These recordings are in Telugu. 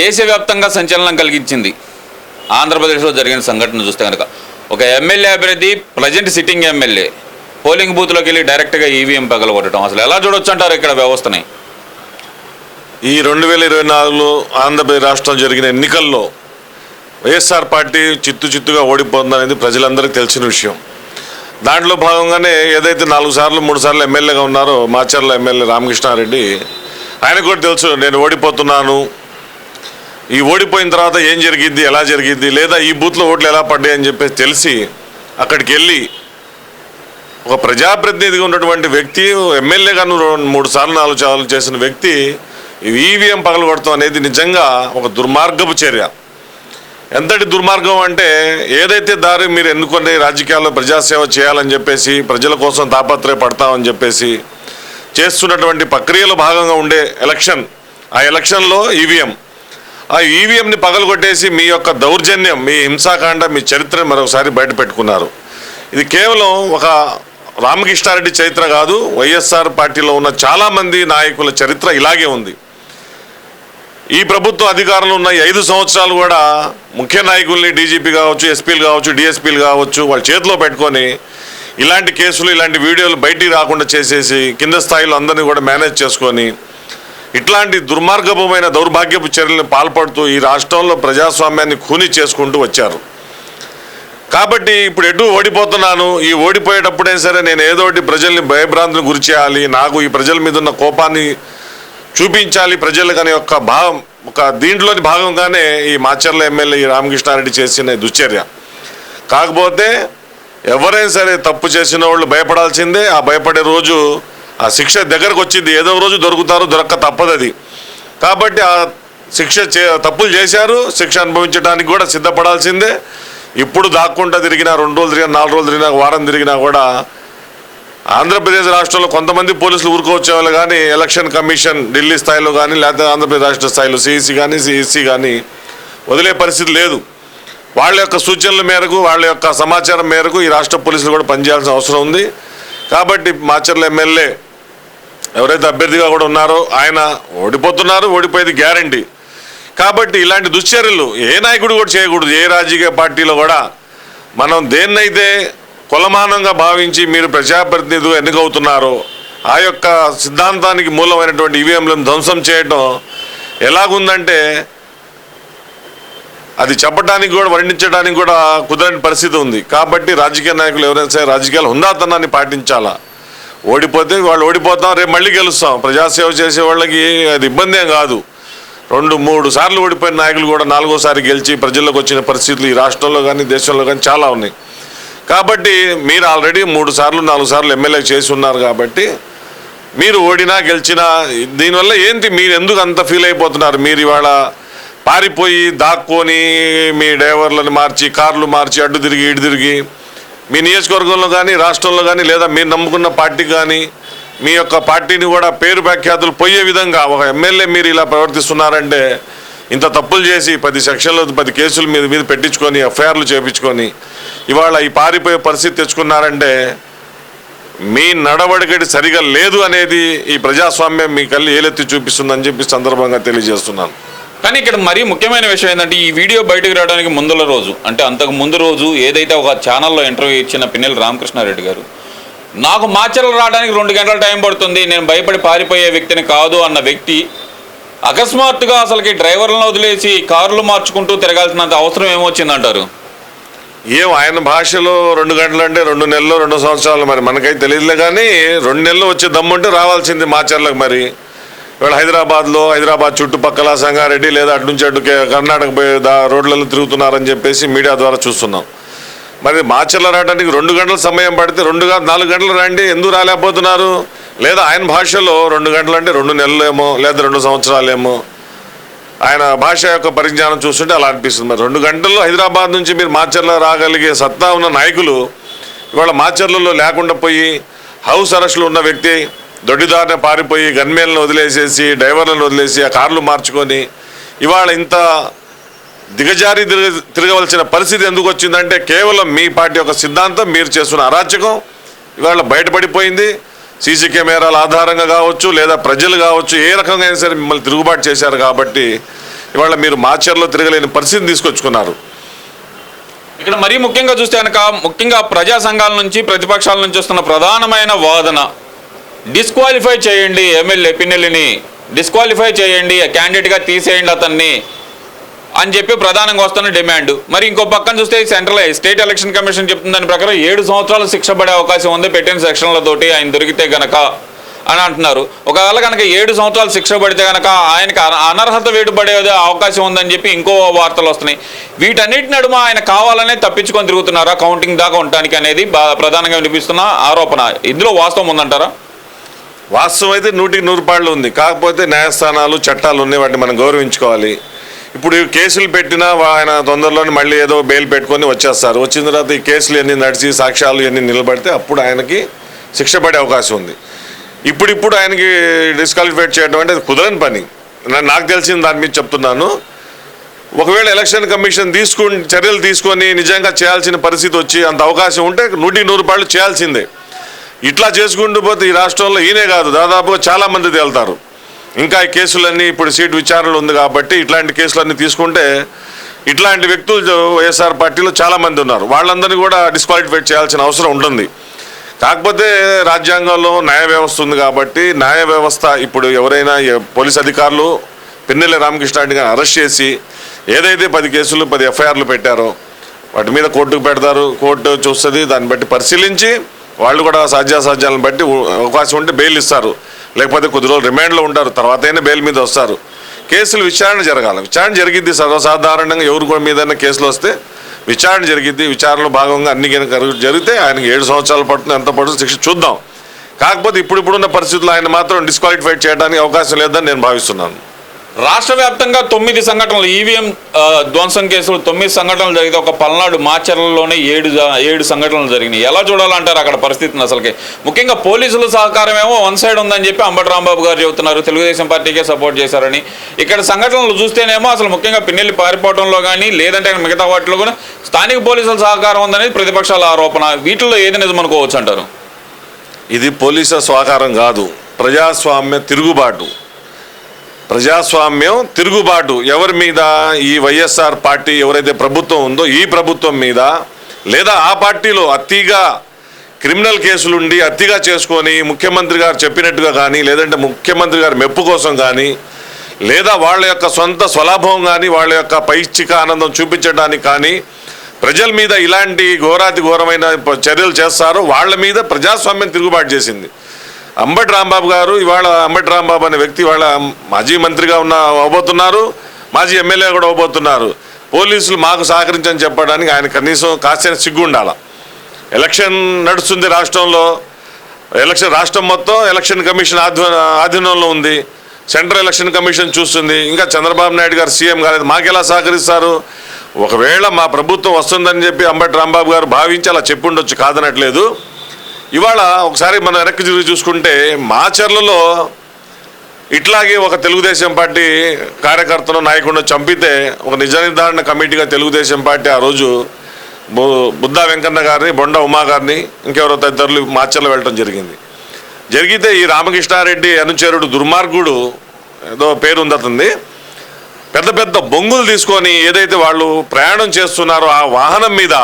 దేశవ్యాప్తంగా సంచలనం కలిగించింది. ఆంధ్రప్రదేశ్లో జరిగిన సంఘటన చూస్తే కనుక ఒక ఎమ్మెల్యే అభ్యర్థి ప్రజెంట్ సిట్టింగ్ ఎమ్మెల్యే పోలింగ్ బూత్లోకి వెళ్ళి డైరెక్ట్గా ఈవీఎం పగలగొట్టడం. అసలు ఎలా చూడొచ్చు అంటారు ఇక్కడ వ్యవస్థని? ఈ రెండు వేల ఇరవై నాలుగులో ఆంధ్రప్రదేశ్ రాష్ట్రం జరిగిన ఎన్నికల్లో వైఎస్ఆర్ పార్టీ చిత్తు చిత్తుగా ఓడిపోతుందనేది ప్రజలందరికీ తెలిసిన విషయం. దాంట్లో భాగంగానే ఏదైతే నాలుగు సార్లు మూడు సార్లు ఎమ్మెల్యేగా ఉన్నారో మాచర్ల ఎమ్మెల్యే రామకృష్ణారెడ్డి ఆయనకు కూడా తెలుసు నేను ఓడిపోతున్నాను ఈ ఓడిపోయిన తర్వాత ఏం జరిగింది ఎలా జరిగింది లేదా ఈ బూత్లో ఓట్లు ఎలా పడ్డాయి అని చెప్పేసి తెలిసి అక్కడికి వెళ్ళి ఒక ప్రజాప్రతినిధిగా ఉన్నటువంటి వ్యక్తి ఎమ్మెల్యేగా మూడు సార్లు నాలుగు సార్లు చేసిన వ్యక్తి ఈవీఎం పగలగొడతాం అనేది నిజంగా ఒక దుర్మార్గపు చర్య. ఎంతటి దుర్మార్గం అంటే ఏదైతే దారి మీరు ఎన్నుకొని రాజకీయాల్లో ప్రజాసేవ చేయాలని చెప్పేసి ప్రజల కోసం తాపత్రయపడతామని చెప్పేసి చేస్తున్నటువంటి ప్రక్రియలో భాగంగా ఉండే ఎలక్షన్ ఆ ఎలక్షన్లో ఈవీఎం. ఆ ఈవీఎంని పగలగొట్టేసి మీ యొక్క దౌర్జన్యం మీ హింసాకాండ మీ చరిత్రను మరొకసారి బయట పెట్టుకున్నారు ఇది కేవలం ఒక రామకృష్ణారెడ్డి చరిత్ర కాదు వైఎస్ఆర్ పార్టీలో ఉన్న చాలామంది నాయకుల చరిత్ర ఇలాగే ఉంది. ఈ ప్రభుత్వం అధికారంలో ఉన్న ఐదు సంవత్సరాలు కూడా ముఖ్య నాయకుల్ని డీజీపీ కావచ్చు ఎస్పీలు కావచ్చు డిఎస్పీలు కావచ్చు వాళ్ళ చేతిలో పెట్టుకొని ఇలాంటి కేసులు ఇలాంటి వీడియోలు బయటికి రాకుండా చేసేసి కింద స్థాయిలో అందరినీ కూడా మేనేజ్ చేసుకొని ఇట్లాంటి దుర్మార్గపమైన దౌర్భాగ్యపు చర్యలను పాల్పడుతూ ఈ రాష్ట్రంలో ప్రజాస్వామ్యాన్ని ఖూని చేసుకుంటూ వచ్చారు. కాబట్టి ఇప్పుడు ఎటు ఓడిపోతున్నాను ఈ ఓడిపోయేటప్పుడే సరే నేను ఏదో ఒకటి ప్రజల్ని భయభ్రాంతులు గురి చేయాలి నాకు ఈ ప్రజల మీద ఉన్న కోపాన్ని చూపించాలి ప్రజలకు అనే ఒక భావం ఒక దీంట్లోని భాగంగానే ఈ మాచర్ల ఎమ్మెల్యే ఈ రామకృష్ణారెడ్డి చేసిన దుశ్చర్య. కాకపోతే ఎవరైనా సరే తప్పు చేసిన వాళ్ళు భయపడాల్సిందే ఆ భయపడే రోజు ఆ శిక్ష దగ్గరకు వచ్చింది. ఏదో రోజు దొరుకుతారు దొరక్క తప్పదు అది కాబట్టి ఆ శిక్ష చే తప్పులు చేశారు. శిక్ష అనుభవించడానికి కూడా సిద్ధపడాల్సిందే. ఇప్పుడు దాక్కుంటా తిరిగినా రెండు రోజులు తిరిగినా నాలుగు రోజులు తిరిగినా వారం తిరిగినా కూడా ఆంధ్రప్రదేశ్ రాష్ట్రంలో కొంతమంది పోలీసులు ఊరుకోవచ్చేవాళ్ళు కానీ ఎలక్షన్ కమిషన్ ఢిల్లీ స్థాయిలో కానీ లేకపోతే ఆంధ్రప్రదేశ్ రాష్ట్ర స్థాయిలో సిఈసి కానీ సిఈసి కానీ వదిలే పరిస్థితి లేదు. వాళ్ళ యొక్క సూచనల మేరకు వాళ్ళ యొక్క సమాచారం మేరకు ఈ రాష్ట్ర పోలీసులు కూడా పనిచేయాల్సిన అవసరం ఉంది. కాబట్టి మాచర్ల ఎమ్మెల్యే ఎవరైతే అభ్యర్థిగా కూడా ఉన్నారో ఆయన ఓడిపోతున్నారు ఓడిపోయేది గ్యారంటీ. కాబట్టి ఇలాంటి దుశ్చర్యలు ఏ నాయకుడు కూడా చేయకూడదు ఏ రాజకీయ పార్టీలో కూడా. మనం దేన్నైతే కులమానంగా భావించి మీరు ప్రజాప్రతినిధులు ఎన్నికవుతున్నారో ఆ యొక్క సిద్ధాంతానికి మూలమైనటువంటి ఈవీఎంలను ధ్వంసం చేయడం ఎలాగుందంటే అది చెప్పడానికి కూడా వర్ణించడానికి కూడా కుదరని పరిస్థితి ఉంది. కాబట్టి రాజకీయ నాయకులు ఎవరైనా సరే రాజకీయాలు హుందాతనాన్ని పాటించాలా? ఓడిపోతే వాళ్ళు ఓడిపోతాం రేపు మళ్ళీ గెలుస్తాం. ప్రజాసేవ చేసే వాళ్ళకి అది ఇబ్బంది ఏం కాదు. రెండు మూడు సార్లు ఓడిపోయిన నాయకులు కూడా నాలుగోసారి గెలిచి ప్రజల్లోకి వచ్చిన పరిస్థితులు ఈ రాష్ట్రంలో కానీ దేశంలో కానీ చాలా ఉన్నాయి. కాబట్టి మీరు ఆల్రెడీ మూడు సార్లు నాలుగు సార్లు ఎమ్మెల్యే చేసి ఉన్నారు కాబట్టి మీరు ఓడినా గెలిచినా దీనివల్ల ఏంటి మీరు ఎందుకు అంత ఫీల్ అయిపోతున్నారు? మీరు ఇవాళ పారిపోయి దాక్కొని మీ డ్రైవర్లను మార్చి కార్లు మార్చి అడ్డు తిరిగి ఇటు తిరిగి మీ నియోజకవర్గంలో కానీ రాష్ట్రంలో కానీ లేదా మీరు నమ్ముకున్న పార్టీ కానీ మీ యొక్క పార్టీని కూడా పేరు వ్యాఖ్యాతులు పోయే విధంగా ఒక ఎమ్మెల్యే మీరు ఇలా ప్రవర్తిస్తున్నారంటే ఇంత తప్పులు చేసి పది సెక్షన్లు పది కేసులు మీద మీద పెట్టించుకొని ఎఫ్ఐఆర్లు చేపించుకొని ఇవాళ ఈ పారిపోయే పరిస్థితి తెచ్చుకున్నారంటే మీ నడవడికటి సరిగా లేదు అనేది ఈ ప్రజాస్వామ్యం మీ కళ్ళు ఏలెత్తి చూపిస్తుందని చెప్పి సందర్భంగా తెలియజేస్తున్నాను. కానీ ఇక్కడ మరీ ముఖ్యమైన విషయం ఏంటంటే ఈ వీడియో బయటకు రావడానికి ముందుల రోజు అంటే అంతకు ముందు రోజు ఏదైతే ఒక ఛానల్లో ఇంటర్వ్యూ ఇచ్చిన పిన్నెల రామకృష్ణారెడ్డి గారు నాకు మాచర్లు రావడానికి రెండు గంటల టైం పడుతుంది నేను భయపడి పారిపోయే వ్యక్తిని కాదు అన్న వ్యక్తి అకస్మాత్తుగా అసలుకి డ్రైవర్లను వదిలేసి కార్లు మార్చుకుంటూ తిరగాల్సినంత అవసరం ఏమొచ్చిందంటారు? ఏం ఆయన భాషలో రెండు గంటలు అంటే రెండు నెలలు రెండు సంవత్సరాలు మరి మనకైతే తెలియదులే కానీ రెండు నెలలు వచ్చే దమ్ముంటే రావాల్సింది మాచర్లకు మరి. ఇవాళ హైదరాబాద్లో హైదరాబాద్ చుట్టుపక్కల సంగారెడ్డి లేదా అటు నుంచి అటు కర్ణాటక రోడ్లలో తిరుగుతున్నారని చెప్పేసి మీడియా ద్వారా చూస్తున్నాం. మరి మాచర్ల రావడానికి రెండు గంటల సమయం పడితే రెండు నాలుగు గంటలు రండి ఎందుకు రాలేకపోతున్నారు? లేదా ఆయన భాషలో రెండు గంటలు అంటే రెండు నెలలేమో లేదా రెండు సంవత్సరాలేమో? ఆయన భాష యొక్క పరిజ్ఞానం చూస్తుంటే అలా అనిపిస్తుంది. మరి రెండు గంటల్లో హైదరాబాద్ నుంచి మీరు మాచర్ల రాగలిగే సత్తా ఉన్న నాయకులు ఇవాళ మాచర్లలో లేకుండా పోయి హౌస్ అరెస్టులు ఉన్న వ్యక్తి దొడ్డిదారిన పారిపోయి గన్మేలను వదిలేసేసి డ్రైవర్లను వదిలేసి ఆ కార్లు మార్చుకొని ఇవాళ ఇంత దిగజారి తిరగ తిరగవలసిన పరిస్థితి ఎందుకు వచ్చిందంటే కేవలం మీ పార్టీ యొక్క సిద్ధాంతం మీరు చేస్తున్న అరాచకం ఇవాళ బయటపడిపోయింది. సీసీ కెమెరాల ఆధారంగా కావచ్చు లేదా ప్రజలు కావచ్చు ఏ రకంగా అయినా సరే మిమ్మల్ని తిరుగుబాటు చేశారు కాబట్టి ఇవాళ మీరు మాచర్లో తిరగలేని పరిస్థితిని తీసుకొచ్చుకున్నారు. ఇక్కడ మరీ ముఖ్యంగా చూస్తే కనుక ముఖ్యంగా ప్రజా సంఘాల నుంచి ప్రతిపక్షాల నుంచి వస్తున్న ప్రధానమైన వాదన డిస్క్వాలిఫై చేయండి ఎమ్మెల్యే పిన్నెల్లిని. డిస్క్వాలిఫై చేయండి క్యాండిడేట్గా తీసేయండి అతన్ని అని చెప్పి ప్రధానంగా వస్తున్న డిమాండ్. మరి ఇంకో పక్కన చూస్తే సెంట్రల్ స్టేట్ ఎలక్షన్ కమిషన్ చెప్తున్న దాని ప్రకారం ఏడు సంవత్సరాలు శిక్ష పడే అవకాశం ఉంది పెట్టిన సెక్షన్లతోటి ఆయన దొరికితే గనక అని అంటున్నారు. ఒకవేళ కనుక ఏడు సంవత్సరాలు శిక్ష పడితే కనుక ఆయనకి అన- అనర్హత వేటుపడే అవకాశం ఉందని చెప్పి ఇంకో వార్తలు వస్తున్నాయి. వీటన్నిటి నడుమ ఆయన కావాలనే తప్పించుకొని తిరుగుతున్నారా? కౌంటింగ్ దాకా ఉండటానికి అనేది ప్రధానంగా వినిపిస్తున్న ఆరోపణ. ఇందులో వాస్తవం ఉందంటారా? వాస్తవం అయితే నూటికి నూరు పాళ్ళు ఉంది. కాకపోతే న్యాయస్థానాలు చట్టాలు ఉన్నాయి. వాటిని మనం గౌరవించుకోవాలి. ఇప్పుడు ఈ కేసులు పెట్టినా ఆయన తొందరలోనే మళ్ళీ ఏదో బెయిల్ పెట్టుకొని వచ్చేస్తారు. వచ్చిన తర్వాత ఈ కేసులు ఎన్ని నడిచి సాక్ష్యాలు ఎన్ని నిలబడితే అప్పుడు ఆయనకి శిక్ష పడే అవకాశం ఉంది. ఇప్పుడిప్పుడు ఆయనకి డిస్క్వాలిఫైడ్ చేయడం అంటే అది కుదరని పని. నాకు తెలిసిన దాని మీద చెప్తున్నాను. ఒకవేళ ఎలక్షన్ కమిషన్ తీసుకుని చర్యలు తీసుకొని నిజంగా చేయాల్సిన పరిస్థితి వచ్చి అంత అవకాశం ఉంటే నూటికి నూరు పాళ్ళు చేయాల్సిందే. ఇట్లా చేసుకుంటూ పోతే ఈ రాష్ట్రంలో ఈయనే కాదు. దాదాపుగా చాలా మంది తేలుతారు. ఇంకా ఈ కేసులన్నీ ఇప్పుడు సీట్ విచారణలు ఉంది కాబట్టి ఇట్లాంటి కేసులన్నీ తీసుకుంటే ఇట్లాంటి వ్యక్తులు వైఎస్ఆర్ పార్టీలో చాలామంది ఉన్నారు. వాళ్ళందరినీ కూడా డిస్క్వాలిఫై చేయాల్సిన అవసరం ఉంటుంది. కాకపోతే రాజ్యాంగంలో న్యాయ వ్యవస్థ ఉంది కాబట్టి న్యాయ వ్యవస్థ ఇప్పుడు ఎవరైనా పోలీస్ అధికారులు పిన్నెల్లి రామకృష్ణారెడ్డి గారిని అరెస్ట్ చేసి ఏదైతే పది కేసులు పది ఎఫ్ఐఆర్లు పెట్టారో వాటి మీద కోర్టుకు పెడతారు. కోర్టు చూస్తుంది దాన్ని బట్టి పరిశీలించి వాళ్ళు కూడా సాధ్యాసాధ్యాలను బట్టి అవకాశం ఉంటే బెయిల్ ఇస్తారు. లేకపోతే కొద్ది రోజులు రిమాండ్లో ఉంటారు. తర్వాత అయినా బెయిల్ మీద వస్తారు. కేసులు విచారణ జరగాలి. విచారణ జరిగిద్ది సర్వసాధారణంగా ఎవరు కూడా మీదైనా కేసులు వస్తే విచారణ జరిగిద్ది. విచారణలో భాగంగా అన్ని కనుక జరిగితే ఆయనకి ఏడు సంవత్సరాలు పడుతుంది. ఎంత పడుతుంది శిక్ష చూద్దాం. కాకపోతే ఇప్పుడు ఇప్పుడున్న పరిస్థితుల్లో ఆయన మాత్రం డిస్క్వాలిఫైడ్ చేయడానికి అవకాశం లేదని నేను భావిస్తున్నాను. రాష్ట్ర వ్యాప్తంగా తొమ్మిది సంఘటనలు ఈవీఎం ధ్వంసం కేసులు తొమ్మిది సంఘటనలు జరిగితే ఒక పల్నాడు మాచర్లలోనే ఏడు ఏడు సంఘటనలు జరిగినాయి. ఎలా చూడాలంటారు అక్కడ పరిస్థితిని అసలుకి? ముఖ్యంగా పోలీసుల సహకారం ఏమో వన్ సైడ్ ఉందని చెప్పి అంబటి రాంబాబు గారు చెబుతున్నారు. తెలుగుదేశం పార్టీకే సపోర్ట్ చేశారని. ఇక్కడ సంఘటనలు చూస్తేనేమో అసలు ముఖ్యంగా పిన్నెల్లి పారిపోవడంలో కానీ లేదంటే మిగతా వాటిలో కూడా స్థానిక పోలీసుల సహకారం ఉందనేది ప్రతిపక్షాల ఆరోపణ. వీటిల్లో ఏది నిజం అనుకోవచ్చు అంటారు? ఇది పోలీసుల స్వాకారం కాదు. ప్రజాస్వామ్య తిరుగుబాటు. ప్రజాస్వామ్యం తిరుగుబాటు ఎవరి మీద? ఈ వైఎస్ఆర్ పార్టీ ఎవరైతే ప్రభుత్వం ఉందో ఈ ప్రభుత్వం మీద లేదా ఆ పార్టీలో అతిగా క్రిమినల్ కేసులుండి అతిగా చేసుకొని ముఖ్యమంత్రి గారు చెప్పినట్టుగా కానీ లేదంటే ముఖ్యమంత్రి గారి మెప్పు కోసం కానీ లేదా వాళ్ళ యొక్క సొంత స్వలాభం కానీ వాళ్ళ యొక్క పైచ్ఛిక ఆనందం చూపించడానికి కానీ ప్రజల మీద ఇలాంటి ఘోరాతి ఘోరమైన చర్యలు చేస్తారో వాళ్ళ మీద ప్రజాస్వామ్యం తిరుగుబాటు చేసింది. అంబటి రాంబాబు గారు ఇవాళ అంబటి రాంబాబు అనే వ్యక్తి ఇవాళ మాజీ మంత్రిగా ఉన్న అవ్వబోతున్నారు మాజీ ఎమ్మెల్యే కూడా అవ్వబోతున్నారు పోలీసులు మాకు సహకరించని చెప్పడానికి ఆయన కనీసం కాసిన సిగ్గు ఉండాల ఎలక్షన్ నడుస్తుంది రాష్ట్రంలో. ఎలక్షన్ రాష్ట్రం మొత్తం ఎలక్షన్ కమిషన్ ఆధ్వ ఆధీనంలో ఉంది. సెంట్రల్ ఎలక్షన్ కమిషన్ చూస్తుంది. ఇంకా చంద్రబాబు నాయుడు గారు సీఎం కాలేదు. మాకెలా సహకరిస్తారు? ఒకవేళ మా ప్రభుత్వం వస్తుందని చెప్పి అంబటి రాంబాబు గారు భావించి అలా చెప్పుండొచ్చు కాదనట్లేదు. ఇవాళ ఒకసారి మనం వెనక్కి తిరిగి చూసుకుంటే మాచర్లలో ఇట్లాగే ఒక తెలుగుదేశం పార్టీ కార్యకర్తను నాయకుడిని చంపితే ఒక నిజ నిర్ధారణ కమిటీగా తెలుగుదేశం పార్టీ ఆ రోజు బు- బుద్ధా వెంకన్న గారిని బొండ ఉమా గారిని ఇంకెవరో తదితరులు మార్చర్లు వెళ్ళటం జరిగింది. జరిగితే ఈ రామకృష్ణారెడ్డి అనుచరుడు దుర్మార్గుడు ఏదో పేరు పెద్ద పెద్ద బొంగులు తీసుకొని ఏదైతే వాళ్ళు ప్రయాణం చేస్తున్నారో ఆ వాహనం మీద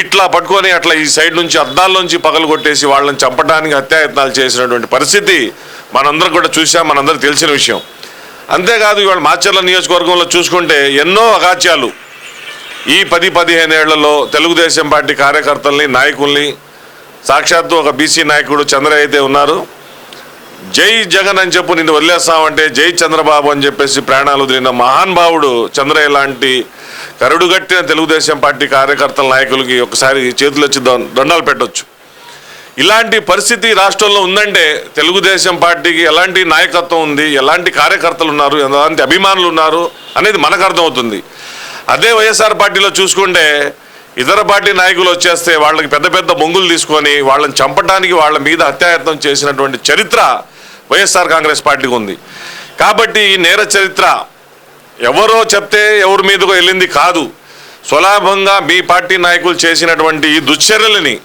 ఇట్లా పట్టుకొని అట్లా ఈ సైడ్ నుంచి అద్దాల్లోంచి పగలు కొట్టేసి వాళ్ళని చంపడానికి హత్యాయత్నాలు చేసినటువంటి పరిస్థితి మనందరం కూడా చూసాం మనందరికి తెలిసిన విషయం. అంతేకాదు ఇవాళ మాచర్ల నియోజకవర్గంలో చూసుకుంటే ఎన్నో అగాత్యాలు ఈ పది పదిహేను ఏళ్ళలో తెలుగుదేశం పార్టీ కార్యకర్తల్ని నాయకుల్ని సాక్షాత్తు ఒక బీసీ నాయకుడు చంద్ర అయితే ఉన్నారు. జై జగన్ అని చెప్పు నిన్ను వదిలేస్తామంటే జై చంద్రబాబు అని చెప్పేసి ప్రాణాలు వదిలిన మహానుభావుడు చంద్రయ్య లాంటి కరుడుగట్టిన తెలుగుదేశం పార్టీ కార్యకర్తల నాయకులకి ఒకసారి చేతులు వచ్చి దొండాలు పెట్టొచ్చు. ఇలాంటి పరిస్థితి రాష్ట్రంలో ఉందంటే తెలుగుదేశం పార్టీకి ఎలాంటి నాయకత్వం ఉంది ఎలాంటి కార్యకర్తలు ఉన్నారు ఎలాంటి అభిమానులు ఉన్నారు అనేది మనకు అర్థమవుతుంది. అదే వైఎస్ఆర్ పార్టీలో చూసుకుంటే ఇతర పార్టీ నాయకులు వచ్చేస్తే వాళ్ళకి పెద్ద పెద్ద బొంగులు తీసుకొని వాళ్ళని చంపడానికి వాళ్ళ మీద హత్యాయత్నం చేసినటువంటి చరిత్ర వైఎస్ఆర్ కాంగ్రెస్ పార్టీకి ఉంది. కాబట్టి ఈ నేర చరిత్ర ఎవరో చెప్తే ఎవరి మీదకు వెళ్ళింది కాదు. సులభంగా మీ పార్టీ నాయకులు చేసినటువంటి ఈ దుశ్చర్యలని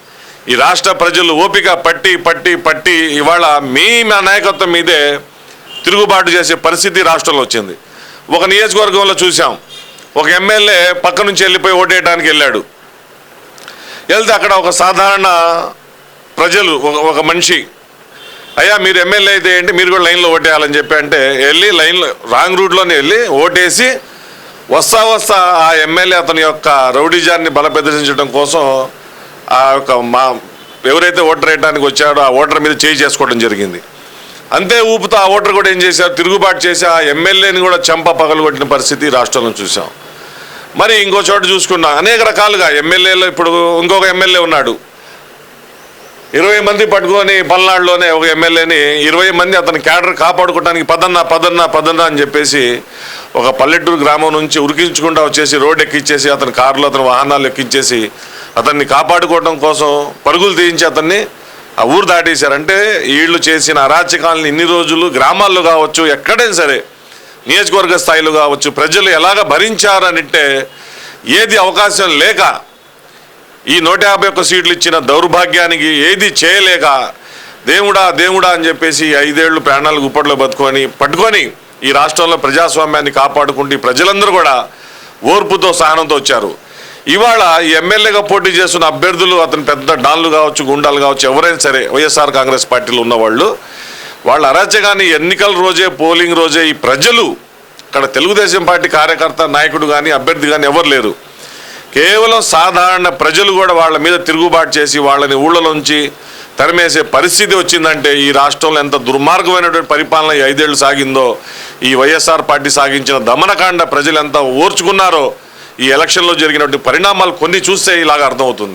ఈ రాష్ట్ర ప్రజలు ఓపిక పట్టి పట్టి పట్టి ఇవాళ మీ నాయకత్వం మీదే తిరుగుబాటు చేసే పరిస్థితి రాష్ట్రంలో వచ్చింది. ఒక నియోజకవర్గంలో చూసాం ఒక ఎమ్మెల్యే పక్క నుంచి వెళ్ళిపోయి ఓటేయడానికి వెళ్ళాడు. వెళ్తే అక్కడ ఒక సాధారణ ప్రజలు ఒక ఒక మనిషి అయ్యా మీరు ఎమ్మెల్యే అయితే ఏంటి? మీరు కూడా లైన్లో ఓటేయాలని చెప్పి అంటే వెళ్ళి లైన్లో రాంగ్ రూట్లోనే వెళ్ళి ఓటేసి వస్తా వస్తా ఆ ఎమ్మెల్యే అతని యొక్క రౌడీజాన్ని బలప్రదర్శించడం కోసం ఆ యొక్క మా ఎవరైతే ఓటర్ వేయడానికి వచ్చాడో ఆ ఓటర్ మీద చేయి చేసుకోవడం జరిగింది. అంతే ఊపుతో ఆ ఓటర్ కూడా ఏం చేశారు? తిరుగుబాటు చేసి ఆ ఎమ్మెల్యేని కూడా చెంప పగలగొట్టిన పరిస్థితి రాష్ట్రంలో చూసాం మరి ఇంకో చోట చూసుకున్నా అనేక రకాలుగా ఎమ్మెల్యేలో ఇప్పుడు ఇంకొక ఎమ్మెల్యే ఉన్నాడు. ఇరవై మంది పట్టుకొని పల్నాడులోనే ఒక ఎమ్మెల్యేని ఇరవై మంది అతని క్యాడర్ కాపాడుకోవడానికి పదన్నా పదన్నా పదన్నా అని చెప్పేసి ఒక పల్లెటూరు గ్రామం నుంచి ఉరికించుకుంటా వచ్చేసి రోడ్ ఎక్కించేసి అతని కారులో అతని వాహనాలు ఎక్కించేసి అతన్ని కాపాడుకోవడం కోసం పరుగులు తీయించి అతన్ని ఆ ఊరు దాటేశారంటే వీళ్ళు చేసిన అరాచకాలను ఇన్ని రోజులు గ్రామాల్లో కావచ్చు ఎక్కడైనా సరే నియోజకవర్గ స్థాయిలో కావచ్చు ప్రజలు ఎలాగ భరించారనంటే ఏది అవకాశం లేక ఈ నూట యాభై ఒక్క సీట్లు ఇచ్చిన దౌర్భాగ్యానికి ఏది చేయలేక దేవుడా దేవుడా అని చెప్పేసి ఐదేళ్ళు ప్రాణాలు గుప్పట్లో బతుకొని పట్టుకొని ఈ రాష్ట్రంలో ప్రజాస్వామ్యాన్ని కాపాడుకుంటూ ప్రజలందరూ కూడా ఓర్పుతో సహనంతో వచ్చారు. ఇవాళ ఎమ్మెల్యేగా పోటీ చేస్తున్న అభ్యర్థులు అతను పెద్ద డాన్లు కావచ్చు గుండాలు కావచ్చు ఎవరైనా సరే వైఎస్ఆర్ కాంగ్రెస్ పార్టీలో ఉన్నవాళ్ళు వాళ్ళ అరాచకాన్ని ఎన్నికల రోజే పోలింగ్ రోజే ఈ ప్రజలు అక్కడ తెలుగుదేశం పార్టీ కార్యకర్త నాయకుడు కానీ అభ్యర్థి కానీ ఎవరు లేరు. కేవలం సాధారణ ప్రజలు కూడా వాళ్ళ మీద తిరుగుబాటు చేసి వాళ్ళని ఊళ్ళలోంచి తరిమేసే పరిస్థితి వచ్చిందంటే ఈ రాష్ట్రంలో ఎంత దుర్మార్గమైనటువంటి పరిపాలన ఈ ఐదేళ్ళు సాగిందో ఈ వైఎస్ఆర్ పార్టీ సాగించిన దమనకాండ ప్రజలు ఎంత ఓర్చుకున్నారో ఈ ఎలక్షన్లో జరిగినటువంటి పరిణామాలు కొన్ని చూస్తే ఇలాగ అర్థమవుతుంది.